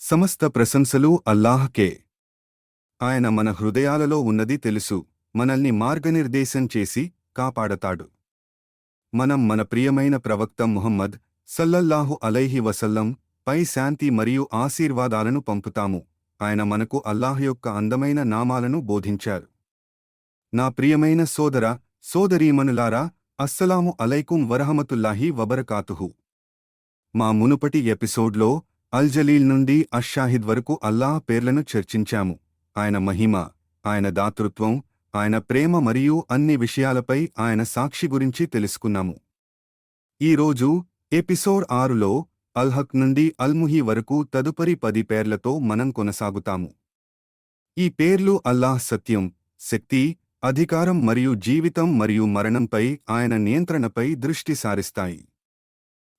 సమస్త ప్రశంసలు అల్లాహకే. ఆయన మన హృదయాలలో ఉన్నది తెలుసు. మనల్ని మార్గనిర్దేశం చేసి కాపాడతాడు. మనం మన ప్రియమైన ప్రవక్త ముహమ్మద్ సల్లల్లాహు అలైహి వసల్లం పై శాంతి మరియు ఆశీర్వాదాలను పంపుతాము. ఆయన మనకు అల్లాహ్ యొక్క అందమైన నామాలను బోధించారు. నా ప్రియమైన సోదర సోదరీమనులారా అస్సలాము అలైకుం వరహమతుల్లాహి వబరకాతుహు. మా మునుపటి ఎపిసోడ్లో అల్ జలీల్ నుండి అషాహిద్ వరకు అల్లాహ్ పేర్లను చర్చించాము. ఆయన మహిమ ఆయన దాతృత్వం ఆయన ప్రేమ మరియు అన్ని విషయాలపై ఆయన సాక్షి గురించి తెలుసుకున్నాము. ఈరోజు ఎపిసోడ్ ఆరులో అల్హక్ నుండి అల్ముహి వరకు తదుపరి పది పేర్లతో మనం కొనసాగుతాము. ఈ పేర్లు అల్లాహ్ సత్యం శక్తి అధికారం మరియు జీవితం మరియు మరణంపై ఆయన నియంత్రణపై దృష్టి సారిస్తాయి.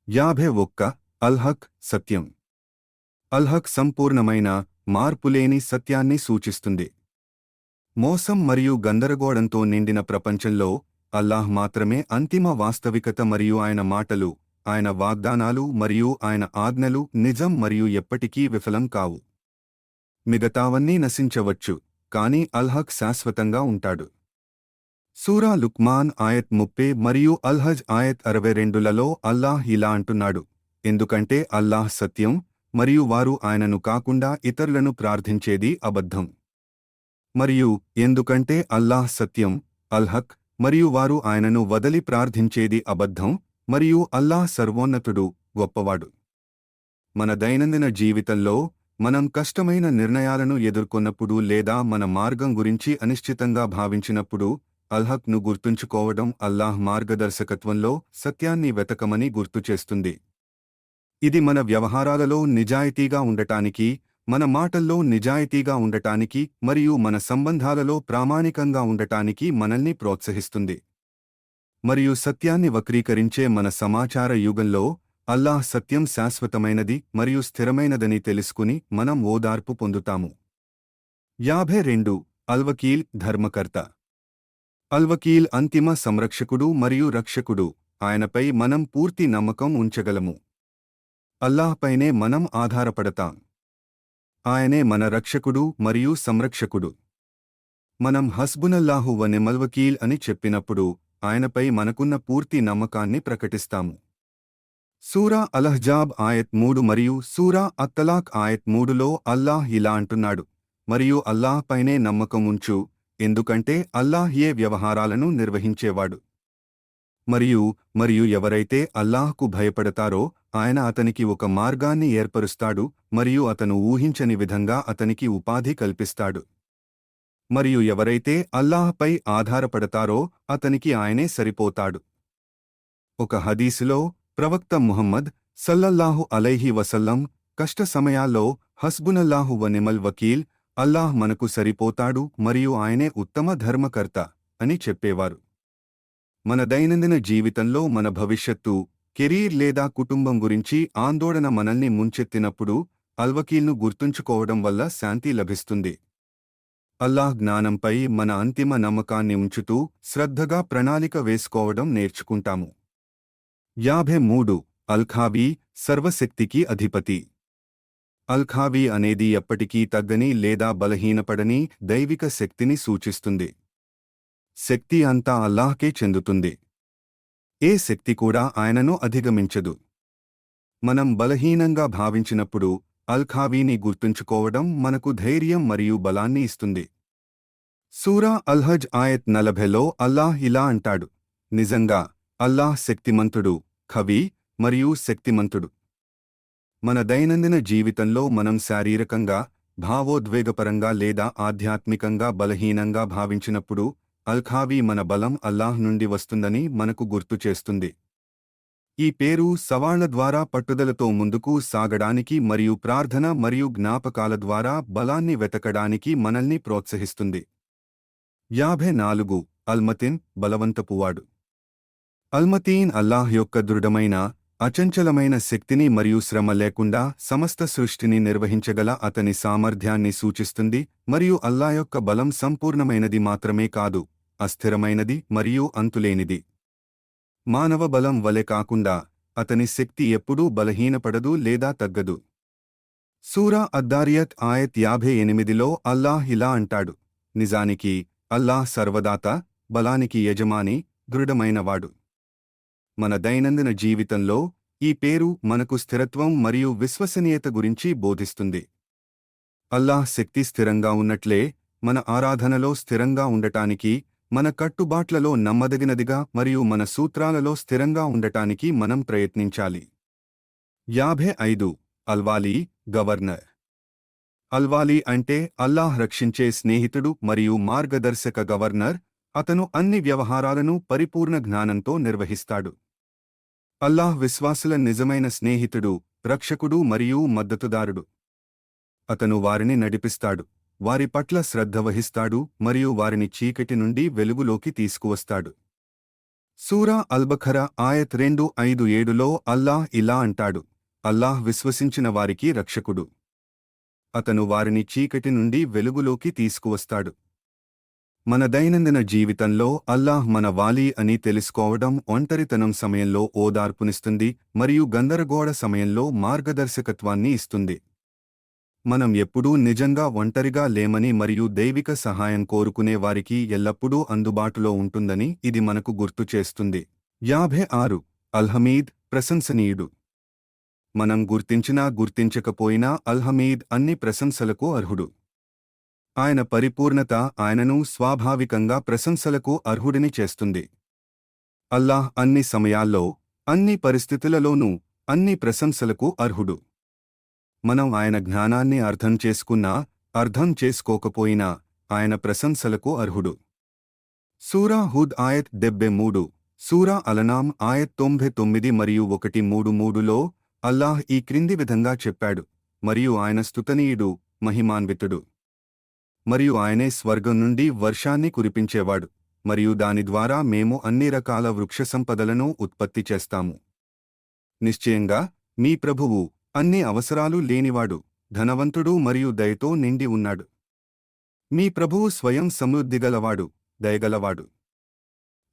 యాభై ఒక్క అల్హక్ సత్యం అల్హక్ సంపూర్ణమైన మార్పులేని సత్యాన్ని సూచిస్తుంది. మోసం మరియు గందరగోళంతో నిండిన ప్రపంచంలో అల్లాహ్ మాత్రమే అంతిమ వాస్తవికత మరియు ఆయన మాటలు ఆయన వాగ్దానాలు మరియు ఆయన ఆజ్ఞలు నిజం మరియు ఎప్పటికీ విఫలం కావు. మిగతావన్నీ నశించవచ్చు కాని అల్హక్ శాశ్వతంగా ఉంటాడు. సూరా లుక్మాన్ ఆయత్ ముప్పే మరియు అల్హజ్ ఆయత్ అరవై రెండులలో అల్లాహ్ ఇలా అంటున్నాడు ఎందుకంటే అల్లాహ్ సత్యం మరియు వారు ఆయనను కాకుండా ఇతరులను ప్రార్థించేది అబద్ధం. మరియు ఎందుకంటే అల్లాహ్ సత్యం అల్హక్ మరియు వారు ఆయనను వదలి ప్రార్థించేది అబద్ధం మరియు అల్లాహ్ సర్వోన్నతుడు గొప్పవాడు. మన దైనందిన జీవితంలో మనం కష్టమైన నిర్ణయాలను ఎదుర్కొన్నప్పుడు లేదా మన మార్గం గురించి అనిశ్చితంగా భావించినప్పుడు అల్హక్ను గుర్తుంచుకోవడం అల్లాహ్ మార్గదర్శకత్వంలో సత్యాన్ని వెతకమని గుర్తుచేస్తుంది ఇది మన వ్యవహారాలలో నిజాయితీగా ఉండటానికి మన మాటల్లో నిజాయితీగా ఉండటానికి మరియు మన సంబంధాలలో ప్రామాణికంగా ఉండటానికి మనల్ని ప్రోత్సహిస్తుంది. మరియు సత్యాన్ని వక్రీకరించే మన సమాచార యుగంలో అల్లాహ్ సత్యం శాశ్వతమైనది మరియు స్థిరమైనదని తెలుసుకుని మనం ఓదార్పు పొందుతాము. యాభై రెండు. అల్వకీల్ ధర్మకర్త. అల్వకీల్ అంతిమ సంరక్షకుడు మరియు రక్షకుడు. ఆయనపై మనం పూర్తి నమ్మకం ఉంచగలము. అల్లాహ్పైనే మనం ఆధారపడతాం. ఆయనే మన రక్షకుడు మరియు సంరక్షకుడు. మనం హస్బునల్లాహు వ నిమల్వకీల్ అని చెప్పినప్పుడు ఆయనపై మనకున్న పూర్తి నమ్మకాన్ని ప్రకటిస్తాము. సూరా అలహ్జాబ్ ఆయత్ మూడు మరియు సూరా అత్తలాక్ ఆయత్ మూడులో అల్లాహ్ ఇలా అంటున్నాడు మరియు అల్లాహ్పైనే నమ్మకం ఉంచు ఎందుకంటే అల్లాహ్ ఏ వ్యవహారాలను నిర్వహించేవాడు. మరియు మరియు ఎవరైతే అల్లాహ్కు భయపడతారో ఆయన అతనికి ఒక మార్గాన్ని ఏర్పరుస్తాడు మరియు అతను ఊహించని విధంగా అతనికి ఉపాధి కల్పిస్తాడు. మరియు ఎవరైతే అల్లాహ్పై ఆధారపడతారో అతనికి ఆయనే సరిపోతాడు. ఒక హదీసులో ప్రవక్త ముహమ్మద్ సల్లల్లాహు అలైహి వసల్లం కష్ట సమయాల్లో హస్బునల్లాహు వనిమల్ వకీల్ అల్లాహ్ మనకు సరిపోతాడు మరియు ఆయనే ఉత్తమ ధర్మకర్త అని చెప్పేవారు. మన దైనందిన జీవితంలో మన భవిష్యత్తు కెరీర్ లేదా కుటుంబం గురించి ఆందోళన మనల్ని ముంచెత్తినప్పుడు అల్వకీల్ను గుర్తుంచుకోవడం వల్ల శాంతి లభిస్తుంది. అల్లాహ్ జ్ఞానంపై మన అంతిమ నమ్మకాన్ని ఉంచుతూ శ్రద్ధగా ప్రణాళిక వేసుకోవడం నేర్చుకుంటాము. యాభై మూడు. అల్ఖాబీ సర్వశక్తికి అధిపతి. అల్ఖాబీ అనేది ఎప్పటికీ తగ్గని లేదా బలహీనపడని దైవిక శక్తిని సూచిస్తుంది. శక్తి అంతా అల్లాహ్కే చెందుతుంది. ఏ శక్తి కూడా ఆయనను అధిగమించదు. మనం బలహీనంగా భావించినప్పుడు అల్ఖావీని గుర్తుంచుకోవడం మనకు ధైర్యం మరియు బలాన్ని ఇస్తుంది. సూరా అల్హజ్ ఆయత్ నలభెలో అల్లాహ్ ఇలా అంటాడు. నిజంగా అల్లాహ్ శక్తిమంతుడు ఖవీ మరియు శక్తిమంతుడు. మన దైనందిన జీవితంలో మనం శారీరకంగా భావోద్వేగపరంగా లేదా ఆధ్యాత్మికంగా బలహీనంగా భావించినప్పుడు అల్ఖావి మన బలం అల్లాహ్ నుండి వస్తుందని మనకు గుర్తు చేస్తుంది. ఈ పేరు సవాళ్ళ ద్వారా పట్టుదలతో ముందుకు సాగడానికి మరియు ప్రార్థన మరియు జ్ఞాపకాల ద్వారా బలాన్ని వెతకడానికి మనల్ని ప్రోత్సహిస్తుంది. యాభై నాలుగు అల్మతిన్ బలవంతపువాడు అల్మతీన్ అల్లాహ్ యొక్క దృఢమైన అచంచలమైన శక్తిని మరియు శ్రమ లేకుండా సమస్త సృష్టిని నిర్వహించగల అతని సామర్థ్యాన్ని సూచిస్తుంది మరియు అల్లా యొక్క బలం సంపూర్ణమైనది మాత్రమే కాదు అస్థిరమైనది మరియు అంతులేనిది. మానవ బలం వలె కాకుండా అతని శక్తి ఎప్పుడూ బలహీనపడదు లేదా తగ్గదు. సూరా అద్దారియత్ ఆయత్ యాభై ఎనిమిదిలో అల్లాహ్ ఇలా అంటాడు నిజానికి అల్లాహ్ సర్వదాత బలానికి యజమాని దృఢమైనవాడు. మన దైనందిన జీవితంలో ఈ పేరు మనకు స్థిరత్వం మరియు విశ్వసనీయత గురించి బోధిస్తుంది. అల్లాహ్ శక్తి స్థిరంగా ఉన్నట్లే మన ఆరాధనలో స్థిరంగా ఉండటానికి మన కట్టుబాట్లలో నమ్మదగినదిగా మరియు మన సూత్రాలలో స్థిరంగా ఉండటానికి మనం ప్రయత్నించాలి. యాభై ఐదు. అల్వాలి గవర్నర్. అల్వాలి అంటే అల్లాహ్ రక్షించే స్నేహితుడు మరియు మార్గదర్శక గవర్నర్ అతను అన్ని వ్యవహారాలను పరిపూర్ణ జ్ఞానంతో నిర్వహిస్తాడు. అల్లాహ్ విశ్వాసుల నిజమైన స్నేహితుడు రక్షకుడు మరియు మద్దతుదారుడు. అతను వారిని నడిపిస్తాడు వారి పట్ల శ్రద్ధ వహిస్తాడు మరియు వారిని చీకటి నుండి వెలుగులోకి తీసుకువస్తాడు. సూరా అల్బఖర ఆయత్ రెండు ఐదు ఏడులో అల్లాహ్ ఇలా అంటాడు అల్లాహ్ విశ్వసించిన వారికి రక్షకుడు. అతను వారిని చీకటి నుండి వెలుగులోకి తీసుకువస్తాడు. మన దైనందిన జీవితంలో అల్లాహ్ మన వాలి అని తెలుసుకోవడం ఒంటరితనం సమయంలో ఓదార్పునిస్తుంది మరియు గందరగోళ సమయంలో మార్గదర్శకత్వాన్ని ఇస్తుంది. మనం ఎప్పుడూ నిజంగా ఒంటరిగా లేమని మరియు దైవిక సహాయం కోరుకునే వారికి ఎల్లప్పుడూ అందుబాటులో ఉంటుందని ఇది మనకు గుర్తు చేస్తుంది. యాభై ఆరు. అల్హమీద్ ప్రశంసనీయుడు. మనం గుర్తించినా గుర్తించకపోయినా అల్హమీద్ అన్ని ప్రశంసలకు అర్హుడు. ఆయన పరిపూర్ణత ఆయనను స్వాభావికంగా ప్రశంసలకు అర్హుడిని చేస్తుంది. అల్లాహ్ అన్ని సమయాల్లో అన్ని పరిస్థితులలోనూ అన్ని ప్రశంసలకు అర్హుడు. మనం ఆయన జ్ఞానాన్ని అర్థం చేసుకున్నా అర్థం చేసుకోకపోయినా ఆయన ప్రశంసలకు అర్హుడు. సూరా హుద్ ఆయత్ డెబ్బె మూడు సూరా అలనాం ఆయత్ తొంభై తొమ్మిది మరియు ఒకటి మూడు మూడులో అల్లాహ్ ఈ క్రింది విధంగా చెప్పాడు మరియు ఆయన స్తుతనీయుడు మహిమాన్వితుడు. మరియు ఆయనే స్వర్గం నుండి వర్షాన్ని కురిపించేవాడు మరియు దాని ద్వారా మేము అన్ని రకాల వృక్ష సంపదలను ఉత్పత్తి చేస్తాము. నిశ్చయంగా మీ ప్రభువు అన్ని అవసరాలు లేనివాడు ధనవంతుడు మరియు దయతో నిండి ఉన్నాడు. మీ ప్రభువు స్వయం సమృద్ధిగలవాడు దయగలవాడు.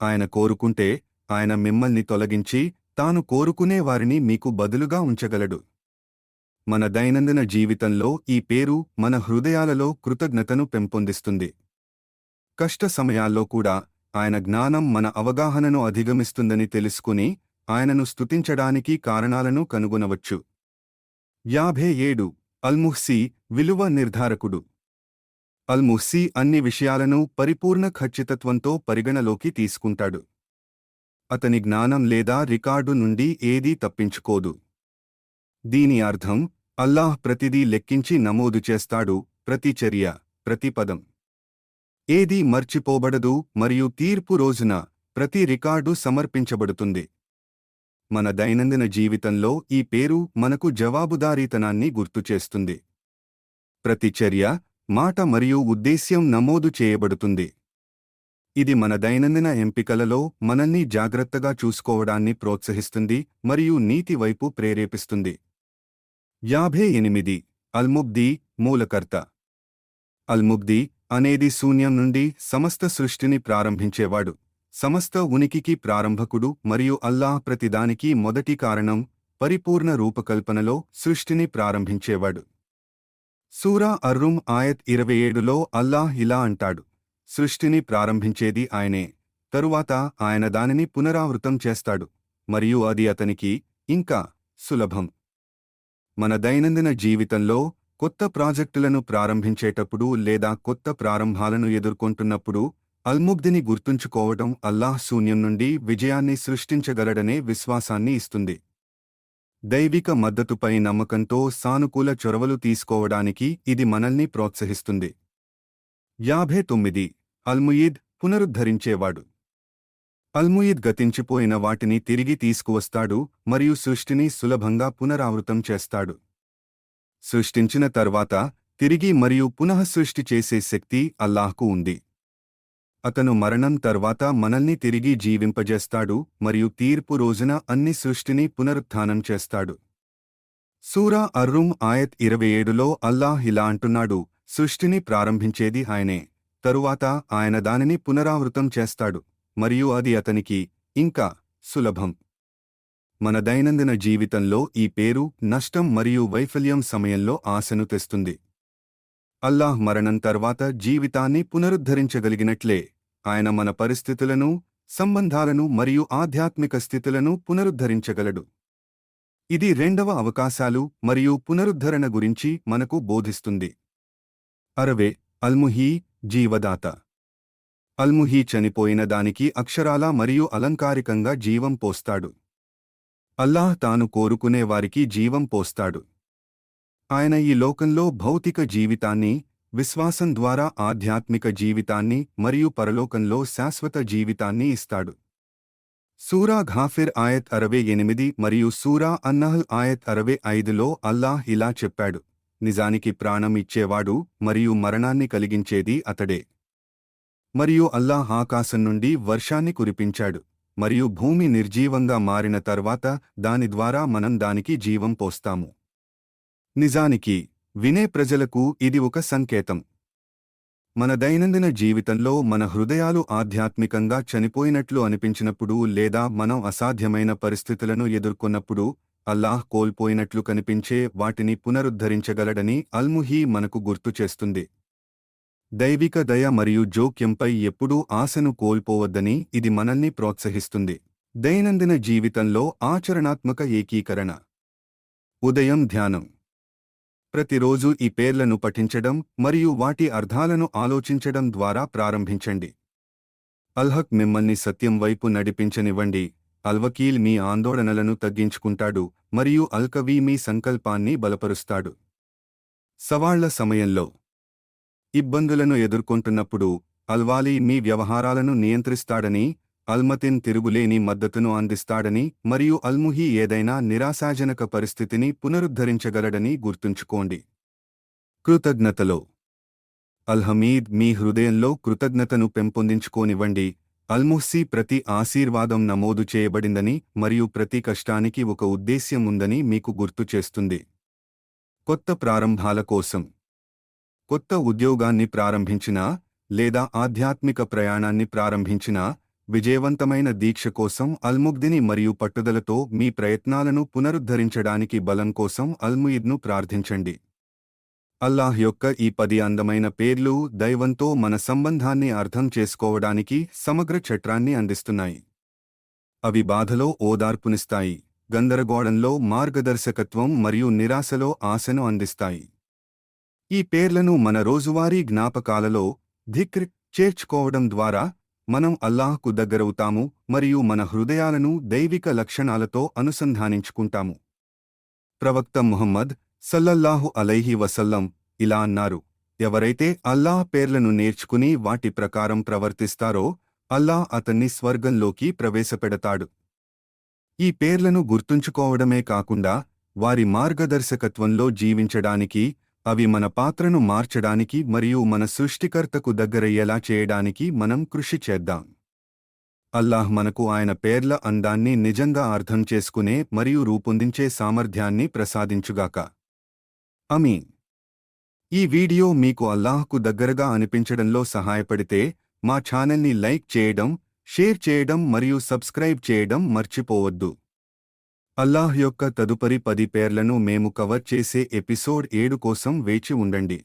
ఆయన కోరుకుంటే ఆయన మిమ్మల్ని తొలగించి తాను కోరుకునే వారిని మీకు బదులుగా ఉంచగలడు. మన దైనందిన జీవితంలో ఈ పేరు మన హృదయాలలో కృతజ్ఞతను పెంపొందిస్తుంది. కష్ట సమయాల్లో కూడా ఆయన జ్ఞానం మన అవగాహనను అధిగమిస్తుందని తెలుసుకుని ఆయనను స్తుతించడానికి కారణాలను కనుగొనవచ్చు. యాభై ఏడు. అల్ముహ్సీ విలువ నిర్ధారకుడు. అల్ముహ్సీ అన్ని విషయాలను పరిపూర్ణ ఖచ్చితత్వంతో పరిగణలోకి తీసుకుంటాడు. అతని జ్ఞానం లేదా రికార్డు నుండి ఏదీ తప్పించుకోదు. దీని అర్థం అల్లాహ్ ప్రతిదీ లెక్కించి నమోదు చేస్తాడు ప్రతి చర్య ప్రతి పదం. ఏదీ మర్చిపోబడదు మరియు తీర్పు రోజున ప్రతి రికార్డు సమర్పించబడుతుంది. మన దైనందిన జీవితంలో ఈ పేరు మనకు జవాబుదారీతనాన్ని గుర్తుచేస్తుంది ప్రతి చర్య మాట మరియు ఉద్దేశ్యం నమోదు చేయబడుతుంది. ఇది మన దైనందిన ఎంపికలలో మనల్ని జాగ్రత్తగా చూసుకోవడాన్ని ప్రోత్సహిస్తుంది మరియు నీతి వైపు ప్రేరేపిస్తుంది. యాభై ఎనిమిది అల్ముబ్ది మూలకర్త. అల్ముబ్ది అనేది శూన్యం నుండి సమస్త సృష్టిని ప్రారంభించేవాడు. సమస్త ఉనికికి ప్రారంభకుడు మరియు అల్లాహ్ ప్రతిదానికి మొదటి కారణం పరిపూర్ణ రూపకల్పనలో సృష్టిని ప్రారంభించేవాడు. సూరా అర్రుమ్ ఆయత్ ఇరవై ఏడులో అల్లాహ్ ఇలా అంటాడు. సృష్టిని ప్రారంభించేది ఆయనే తరువాత ఆయన దానిని పునరావృతం చేస్తాడు మరియు అది అతనికి ఇంకా సులభం. మన దైనందిన జీవితంలో కొత్త ప్రాజెక్టులను ప్రారంభించేటప్పుడు లేదా కొత్త ప్రారంభాలను ఎదుర్కొంటున్నప్పుడు అల్ముగ్ధిని గుర్తుంచుకోవడం అల్లాహ్ శూన్యం నుండి విజయాన్ని సృష్టించగలడనే విశ్వాసాన్ని ఇస్తుంది. దైవిక మద్దతుపై నమ్మకంతో సానుకూల చొరవలు తీసుకోవడానికి ఇది మనల్ని ప్రోత్సహిస్తుంది. యాభై తొమ్మిది. అల్ముయీద్ పునరుద్ధరించేవాడు. అల్ముయిద్ గతించిపోయిన వాటిని తిరిగి తీసుకువస్తాడు మరియు సృష్టిని సులభంగా పునరావృతం చేస్తాడు. సృష్టించిన తర్వాత తిరిగి మరియు పునః సృష్టి చేసే శక్తి అల్లాహ్కు ఉంది. అతను మరణం తర్వాత మనల్ని తిరిగి జీవింపజేస్తాడు మరియు తీర్పు రోజున అన్ని సృష్టిని పునరుత్థానం చేస్తాడు. సూరా అర్రుమ్ ఆయత్ ఇరవై ఏడులో అల్లాహ్ ఇలా అంటున్నాడు సృష్టిని ప్రారంభించేది ఆయనే తరువాత ఆయన దానిని పునరావృతం చేస్తాడు. మరియు అది అతనికి ఇంకా సులభం. మన దైనందిన జీవితంలో ఈ పేరు నష్టం మరియు వైఫల్యం సమయంలో ఆశను తెస్తుంది. అల్లాహ్ మరణం తర్వాత జీవితాన్ని పునరుద్ధరించగలిగినట్లే. ఆయన మన పరిస్థితులను సంబంధాలను మరియు ఆధ్యాత్మిక స్థితులను పునరుద్ధరించగలడు. ఇది రెండవ అవకాశాలు మరియు పునరుద్ధరణ గురించి మనకు బోధిస్తుంది. అరవే అల్ముహీ జీవదాత. అల్ముహీ చనిపోయిన దానికి అక్షరాల మరియు అలంకారికంగా జీవం పోస్తాడు. అల్లాహ్ తాను కోరుకునే వారికి జీవం పోస్తాడు. ఆయన ఈ లోకంలో భౌతిక జీవితాన్ని విశ్వాసం ద్వారా ఆధ్యాత్మిక జీవితాన్ని మరియు పరలోకంలో శాశ్వత జీవితాన్ని ఇస్తాడు. సూరా ఘాఫిర్ ఆయత్ అరవై ఎనిమిది మరియు సూరా అన్నహల్ ఆయత్ అరవై ఐదులో అల్లాహ్ ఇలా చెప్పాడు నిజానికి ప్రాణం ఇచ్చేవాడు మరియు మరణాన్ని కలిగించేది అతడే. మరియు అల్లాహ్ ఆకాశం నుండి వర్షాన్ని కురిపించాడు. మరియు భూమి నిర్జీవంగా మారిన తర్వాత దాని ద్వారా మనం దానికి జీవం పోస్తాము. నిజానికి వినే ప్రజలకు ఇది ఒక సంకేతం. మన దైనందిన జీవితంలో మన హృదయాలు ఆధ్యాత్మికంగా చనిపోయినట్లు అనిపించినప్పుడు లేదా మనం అసాధ్యమైన పరిస్థితులను ఎదుర్కొన్నప్పుడు అల్లాహ్ కోల్పోయినట్లు కనిపించే వాటిని పునరుద్ధరించగలడని అల్ముహీ మనకు గుర్తు చేస్తుంది. దైవిక దయ మరియు జోక్యంపై ఎప్పుడూ ఆశను కోల్పోవద్దని ఇది మనల్ని ప్రోత్సహిస్తుంది. దైనందిన జీవితంలో ఆచరణాత్మక ఏకీకరణ. ఉదయం ధ్యానం. ప్రతిరోజు ఈ పేర్లను పఠించడం మరియు వాటి అర్థాలను ఆలోచించడం ద్వారా ప్రారంభించండి. అల్హక్ మిమ్మల్ని సత్యం వైపు నడిపించనివ్వండి. అల్వకీల్ మీ ఆందోళనలను తగ్గించుకుంటాడు మరియు అల్కవీ మీ సంకల్పాన్ని బలపరుస్తాడు. సవాళ్ళ సమయంలో. ఇబ్బందులను ఎదుర్కొంటున్నప్పుడు అల్వాలి మీ వ్యవహారాలను నియంత్రిస్తాడని అల్మతిన్ తిరుగులేని మద్దతును అందిస్తాడని మరియు అల్ముహి ఏదైనా నిరాశాజనక పరిస్థితిని పునరుద్ధరించగలడని గుర్తుంచుకోండి. కృతజ్ఞతలో. అల్హమీద్ మీ హృదయంలో కృతజ్ఞతను పెంపొందించుకోనివ్వండి. అల్ముహ్సీ ప్రతి ఆశీర్వాదం నమోదు చేయబడిందని మరియు ప్రతి కష్టానికి ఒక ఉద్దేశ్యం ఉందని మీకు గుర్తు చేస్తుంది. కొత్త ప్రారంభాల కోసం. కొత్త ఉద్యోగాన్ని ప్రారంభించినా లేదా ఆధ్యాత్మిక ప్రయాణాన్ని ప్రారంభించినా విజయవంతమైన దీక్ష కోసం అల్ముగ్దిని మరియు పట్టుదలతో మీ ప్రయత్నాలను పునరుద్ధరించడానికి బలం కోసం అల్ముయిద్ను ప్రార్థించండి. అల్లాహ్ యొక్క ఈ పది అందమైన పేర్లు దైవంతో మన సంబంధాన్ని అర్థం చేసుకోవడానికి సమగ్ర చట్రాన్ని అందిస్తున్నాయి. అవి బాధలో ఓదార్పునిస్తాయి గందరగోళంలో మార్గదర్శకత్వం మరియు నిరాశలో ఆశను అందిస్తాయి. ఈ పేర్లను మన రోజువారీ జ్ఞాపకాలలో ధిక్ర్ చేర్చుకోవడం ద్వారా మనం అల్లాహకు దగ్గరవుతాము మరియు మన హృదయాలను దైవిక లక్షణాలతో అనుసంధానించుకుంటాము. ప్రవక్త ముహమ్మద్ సల్లల్లాహు అలైహి వసల్లం ఇలా అన్నారు ఎవరైతే అల్లాహ్ పేర్లను నేర్చుకుని వాటి ప్రకారం ప్రవర్తిస్తారో అల్లాహ్ అతన్ని స్వర్గంలోకి ప్రవేశపెడతాడు. ఈ పేర్లను గుర్తుంచుకోవడమే కాకుండా వారి మార్గదర్శకత్వంలో జీవించడానికి అవి మన పాత్రను మార్చడానికి మరియు మన సృష్టికర్తకు దగ్గరయ్యేలా చేయడానికి మనం కృషి చేద్దాం. అల్లాహ్ మనకు ఆయన పేర్ల అందాన్ని నిజంగా అర్థం చేసుకునే మరియు రూపొందించే సామర్థ్యాన్ని ప్రసాదించుగాక. అమీన్ ఈ వీడియో మీకు అల్లాహ్కు దగ్గరగా అనిపించడంలో సహాయపడితే మా ఛానల్ని లైక్ చేయడం షేర్ చేయడం మరియు సబ్స్క్రైబ్ చేయడం మర్చిపోవద్దు. అల్లాహ్ యొక్క తదుపరి పది పేర్లను మేము కవర్ చేసే ఎపిసోడ్ ఏడు కోసం వేచి ఉండండి.